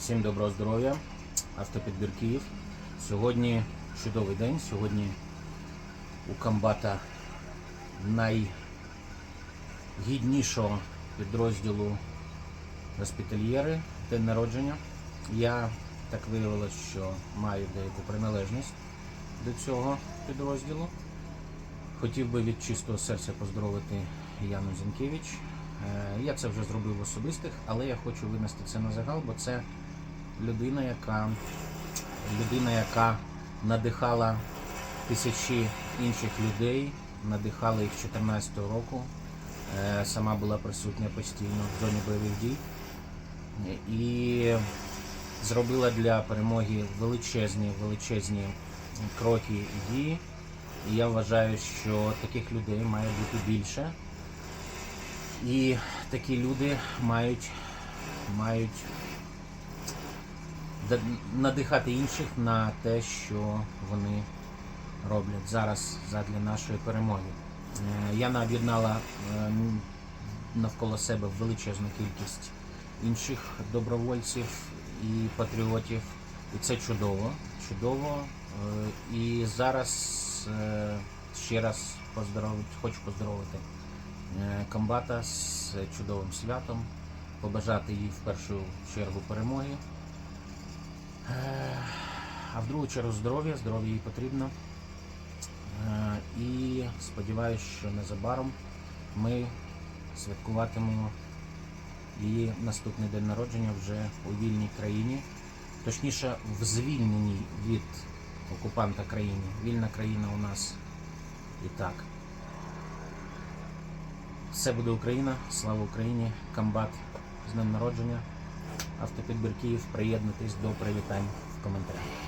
Всім доброго здоров'я, автопідбір Київ. Сьогодні чудовий день. Сьогодні у комбата найгіднішого підрозділу госпітальєри день народження. Я так виявилось, що маю деяку приналежність до цього підрозділу. Хотів би від чистого серця поздоровити Яну Зінкевич. Е, Я це вже зробив в особистих, але я хочу винести це на загал, бо це людина, яка, людина, яка надихала тисячі інших людей, надихала їх з 2014 року. Е, Сама була присутня постійно в зоні бойових дій і зробила для перемоги величезні, величезні кроки і дії. І я вважаю, що таких людей має бути більше. І такі люди мають, мають надихати інших на те, що вони роблять зараз задля нашої перемоги. Е, Яна об'єднала е, навколо себе величезну кількість інших добровольців і патріотів. І це чудово. Чудово. Е, І зараз ще раз поздоровити, хочу поздоровити комбата з чудовим святом, побажати їй в першу чергу перемоги. А в другу чергу здоров'я, здоров'я їй потрібно. Е, І сподіваюся, що незабаром ми святкуватимемо її наступний день народження вже у вільній країні, точніше в звільненій від окупанта країні. Вільна країна у нас і так. Все буде Україна, слава Україні, комбат з днем народження, автопідбір Київ, приєднуйтесь до привітань в коментарях.